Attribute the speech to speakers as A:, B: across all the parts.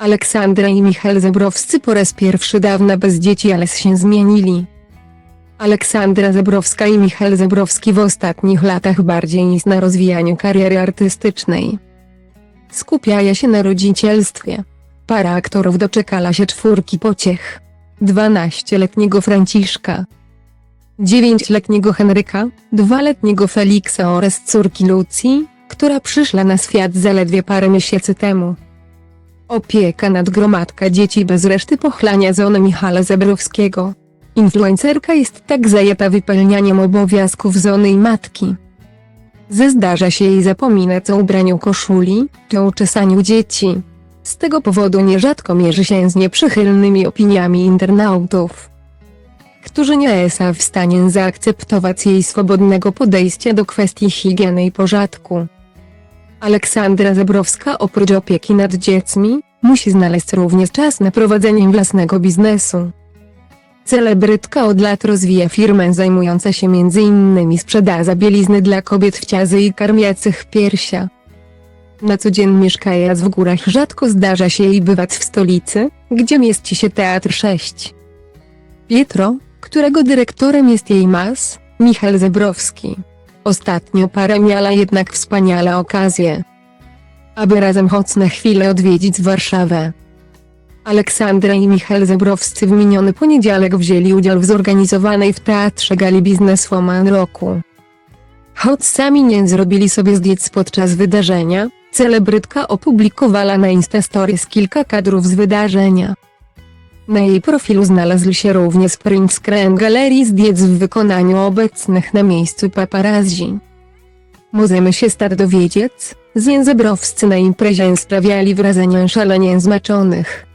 A: Aleksandra i Michał Zebrowscy po raz pierwszy dawna bez dzieci, ale się zmienili. Aleksandra Zebrowska i Michał Zebrowski w ostatnich latach bardziej niż na rozwijaniu kariery artystycznej. Skupiają się na rodzicielstwie. Para aktorów doczekała się czwórki pociech. 12-letniego Franciszka, 9-letniego Henryka, 2-letniego Feliksa oraz córki Lucji, która przyszła na świat zaledwie parę miesięcy temu. Opieka nad gromadka dzieci bez reszty pochlania żony Michala Zebrowskiego. Influencerka jest tak zajęta wypełnianiem obowiązków żony i matki. Ze zdarza się jej zapominać o ubraniu koszuli, czy uczesaniu dzieci. Z tego powodu nierzadko mierzy się z nieprzychylnymi opiniami internautów, którzy nie są w stanie zaakceptować jej swobodnego podejścia do kwestii higieny i porządku. Aleksandra Zebrowska oprócz opieki nad dziećmi, musi znaleźć również czas na prowadzenie własnego biznesu. Celebrytka od lat rozwija firmę zajmującą się m.in. sprzedażą bielizny dla kobiet w ciazy i karmiacych piersia. Na co dzień mieszkając w górach rzadko zdarza się jej bywać w stolicy, gdzie mieści się Teatr 6. Pietro, którego dyrektorem jest jej mas, Michał Zebrowski. Ostatnio para miała jednak wspaniale okazję, aby razem choć na chwilę odwiedzić Warszawę. Aleksandra i Michał Zebrowscy w miniony poniedziałek wzięli udział w zorganizowanej w Teatrze Gali Bizneswoman roku. Choć sami nie zrobili sobie zdjęć podczas wydarzenia, celebrytka opublikowała na Instastories kilka kadrów z wydarzenia. Na jej profilu znalazł się również print screen galerii zdjęć w wykonaniu obecnych na miejscu paparazzi. Możemy się stać dowiedzieć, że Zebrowscy na imprezie sprawiali wrażenie szalenie zmaczonych.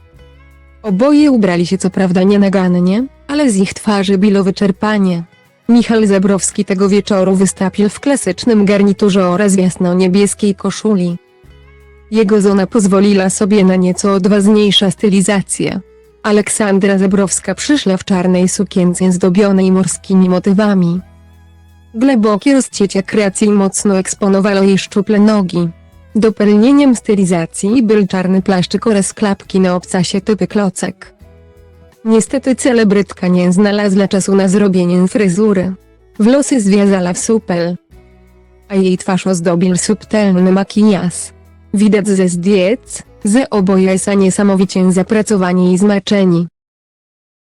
A: Oboje ubrali się co prawda nienagannie, ale z ich twarzy bilo wyczerpanie. Michał Zebrowski tego wieczoru wystąpił w klasycznym garniturze oraz jasno-niebieskiej koszuli. Jego żona pozwoliła sobie na nieco odważniejsza stylizację. Aleksandra Zebrowska przyszła w czarnej sukience zdobionej morskimi motywami. Głębokie rozcięcie kreacji mocno eksponowało jej szczuple nogi. Dopełnieniem stylizacji był czarny płaszczyk oraz klapki na obcasie typy klocek. Niestety celebrytka nie znalazła czasu na zrobienie fryzury. Włosy związała w supel, a jej twarz ozdobił subtelny makijaż. Widać ze zdjęć, że oboje są niesamowicie zapracowani i zmęczeni.